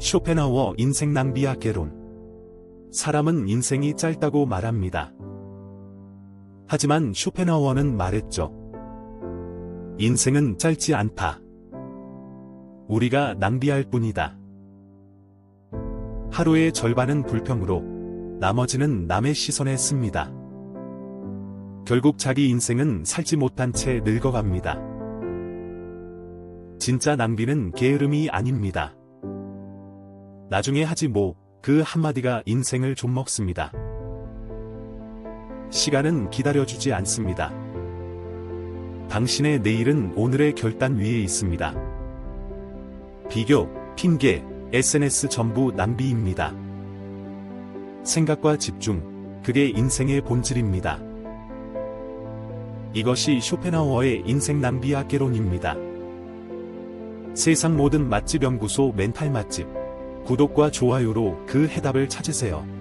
쇼펜하우어 인생 낭비야 개론. 사람은 인생이 짧다고 말합니다. 하지만 쇼펜하우어는 말했죠. 인생은 짧지 않다. 우리가 낭비할 뿐이다. 하루의 절반은 불평으로, 나머지는 남의 시선에 씁니다. 결국 자기 인생은 살지 못한 채 늙어갑니다. 진짜 낭비는 게으름이 아닙니다. 나중에 하지 뭐, 그 한마디가 인생을 좀 먹습니다. 시간은 기다려주지 않습니다. 당신의 내일은 오늘의 결단 위에 있습니다. 비교, 핑계, SNS 전부 낭비입니다. 생각과 집중, 그게 인생의 본질입니다. 이것이 쇼펜하우어의 인생 낭비 학개론입니다. 세상 모든 맛집 연구소 멘탈 맛집. 구독과 좋아요로 그 해답을 찾으세요.